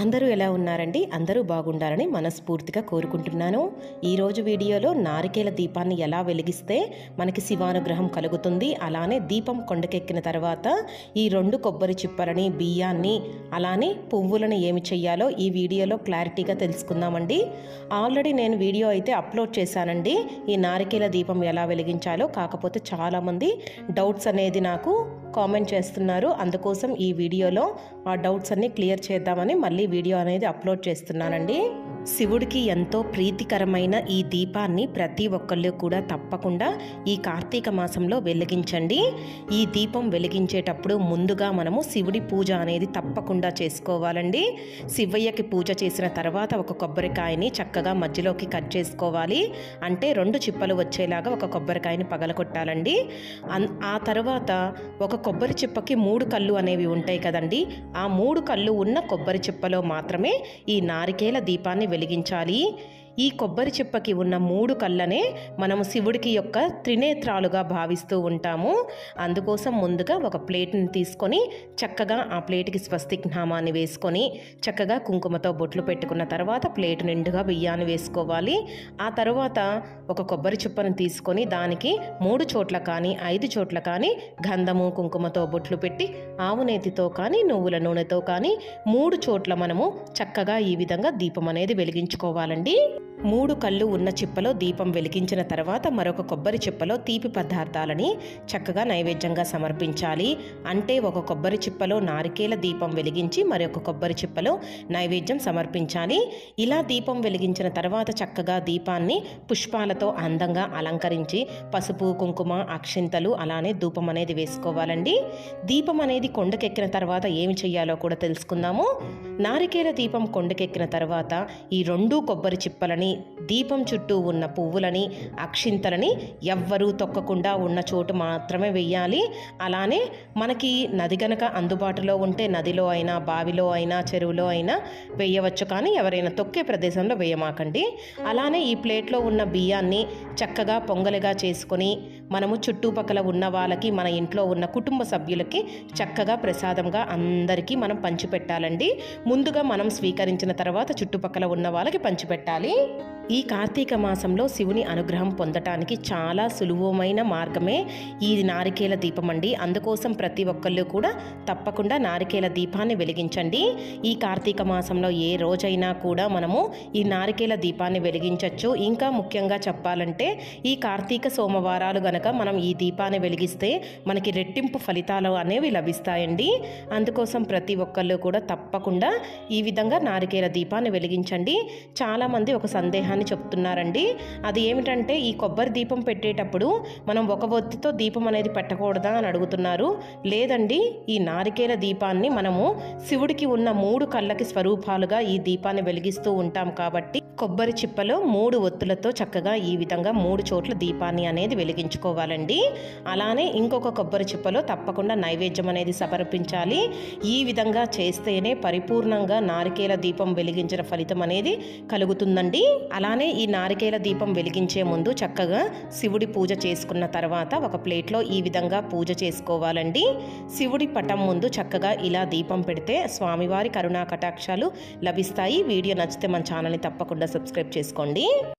అందరూ ఎలా ఉన్నారండి? అందరూ బాగుండాలని మనస్ఫూర్తిగా కోరుకుంటున్నాను. ఈరోజు వీడియోలో నారికేల దీపాన్ని ఎలా వెలిగిస్తే మనకి శివానుగ్రహం కలుగుతుంది అలానే దీపం కొండకెక్కిన తర్వాత ఈ రెండు కొబ్బరి చిప్పలని బియ్యాన్ని అలానే పువ్వులను ఏమి చెయ్యాలో ఈ వీడియోలో క్లారిటీగా తెలుసుకుందామండి. ఆల్రెడీ నేను వీడియో అయితే అప్లోడ్ చేశానండి. ఈ నారికేల దీపం ఎలా వెలిగించాలో కాకపోతే చాలామంది డౌట్స్ అనేది నాకు కామెంట్ చేస్తున్నారు. అందుకోసం ఈ వీడియోలో ఆ డౌట్స్ అన్ని క్లియర్ చేద్దామని మళ్ళీ వీడియో అనేది అప్లోడ్ చేస్తున్నానండి. శివుడికి ఎంతో ప్రీతికరమైన ఈ దీపాన్ని ప్రతి ఒక్కళ్ళు కూడా తప్పకుండా ఈ కార్తీక మాసంలో వెలిగించండి. ఈ దీపం వెలిగించేటప్పుడు ముందుగా మనము శివుడి పూజ అనేది తప్పకుండా చేసుకోవాలండి. శివయ్యకి పూజ చేసిన తర్వాత ఒక కొబ్బరికాయని చక్కగా మధ్యలోకి కట్ చేసుకోవాలి. అంటే రెండు చిప్పలు వచ్చేలాగా ఒక కొబ్బరికాయని పగలగొట్టాలండి. అన్- ఆ తర్వాత ఒక కొబ్బరి చిప్పకి మూడు కళ్ళు అనేవి ఉంటాయి కదండి. ఆ మూడు కళ్ళు ఉన్న కొబ్బరి చిప్పలో మాత్రమే ఈ నారికేల దీపాన్ని వెలిగించాలి. ఈ కొబ్బరి చిప్పకి ఉన్న మూడు కళ్ళనే మనము శివుడికి యొక్క త్రినేత్రాలుగా భావిస్తూ ఉంటాము. అందుకోసం ముందుగా ఒక ప్లేట్ని తీసుకొని చక్కగా ఆ ప్లేట్కి స్వస్తిక్ నామాన్ని వేసుకొని చక్కగా కుంకుమతో బొట్లు పెట్టుకున్న తర్వాత ప్లేట్ నిండుగా బియ్యాన్ని వేసుకోవాలి. ఆ తర్వాత ఒక కొబ్బరి చిప్పను తీసుకొని దానికి మూడు చోట్ల కానీ ఐదు చోట్ల కానీ గంధము కుంకుమతో బొట్లు పెట్టి ఆవు నేతితో కానీ నువ్వుల నూనెతో కానీ మూడు చోట్ల మనము చక్కగా ఈ విధంగా దీపం అనేది వెలిగించుకోవాలండి. మూడు కళ్ళు ఉన్న చిప్పలో దీపం వెలిగించిన తర్వాత మరొక కొబ్బరి చిప్పలో తీపి పదార్థాలని చక్కగా నైవేద్యంగా సమర్పించాలి. అంటే ఒక కొబ్బరి చిప్పలో నారికేల దీపం వెలిగించి మరొక కొబ్బరి చిప్పలో నైవేద్యం సమర్పించాలి. ఇలా దీపం వెలిగించిన తర్వాత చక్కగా దీపాన్ని పుష్పాలతో అందంగా అలంకరించి పసుపు కుంకుమ అక్షింతలు అలానే ధూపం అనేది వేసుకోవాలండి. దీపం అనేది కొండకెక్కిన తర్వాత ఏమి చేయాలో కూడా తెలుసుకుందాము. నారికేల దీపం కొండకెక్కిన తర్వాత ఈ రెండు కొబ్బరి చిప్పలని దీపం చుట్టూ ఉన్న పువ్వులని అక్షింతలని ఎవ్వరూ తొక్కకుండా ఉన్న చోటు మాత్రమే వెయ్యాలి. అలానే మనకి నది గనక అందుబాటులో ఉంటే నదిలో అయినా బావిలో అయినా చెరువులో అయినా వేయవచ్చు కానీ ఎవరైనా తొక్కే ప్రదేశంలో వేయమాకండి అలానే ఈ ప్లేట్లో ఉన్న బియ్యాన్ని చక్కగా పొంగలిగా చేసుకొని మనము చుట్టుపక్కల ఉన్న వాళ్ళకి మన ఇంట్లో ఉన్న కుటుంబ సభ్యులకి చక్కగా ప్రసాదంగా అందరికీ మనం పంచిపెట్టాలండి. ముందుగా మనం స్వీకరించిన తర్వాత చుట్టుపక్కల ఉన్న వాళ్ళకి పంచిపెట్టాలి. day. ఈ కార్తీక మాసంలో శివుని అనుగ్రహం పొందటానికి చాలా సులువమైన మార్గమే ఈ నారికేల దీపం అండి. అందుకోసం ప్రతి ఒక్కళ్ళు కూడా తప్పకుండా నారికేల దీపాన్ని వెలిగించండి. ఈ కార్తీక మాసంలో ఏ రోజైనా కూడా మనము ఈ నారికేల దీపాన్ని వెలిగించవచ్చు ఇంకా ముఖ్యంగా చెప్పాలంటే ఈ కార్తీక సోమవారాలు గనక మనం ఈ దీపాన్ని వెలిగిస్తే మనకి రెట్టింపు ఫలితాలు అనేవి లభిస్తాయండి. అందుకోసం ప్రతి ఒక్కళ్ళు కూడా తప్పకుండా ఈ విధంగా నారికేల దీపాన్ని వెలిగించండి. చాలామంది ఒక సందేహాన్ని చెప్తున్నారండి. అది ఏమిటంటే ఈ కొబ్బరి దీపం పెట్టేటప్పుడు మనం ఒక ఒత్తితో దీపం అనేది పెట్టకూడదా అని అడుగుతున్నారు. లేదండి ఈ నారికేల దీపాన్ని మనము శివుడికి ఉన్న మూడు కళ్ళకి స్వరూపాలుగా ఈ దీపాన్ని వెలిగిస్తూ ఉంటాం కాబట్టి కొబ్బరి చిప్పలో మూడు ఒత్తులతో చక్కగా ఈ విధంగా మూడు చోట్ల దీపాన్ని అనేది వెలిగించుకోవాలండి. అలానే ఇంకొక కొబ్బరి చిప్పలో తప్పకుండా నైవేద్యం అనేది సమర్పించాలి. ఈ విధంగా చేస్తేనే పరిపూర్ణంగా నారికేల దీపం వెలిగించిన ఫలితం అనేది కలుగుతుందండి. అలా అలానే ఈ నారికేల దీపం వెలిగించే ముందు చక్కగా శివుడి పూజ చేసుకున్న తర్వాత ఒక ప్లేట్లో ఈ విధంగా పూజ చేసుకోవాలండి. శివుడి పటం ముందు చక్కగా ఇలా దీపం పెడితే స్వామివారి కరుణా కటాక్షాలు లభిస్తాయి. వీడియో నచ్చితే మన ఛానల్ని తప్పకుండా సబ్స్క్రైబ్ చేసుకోండి.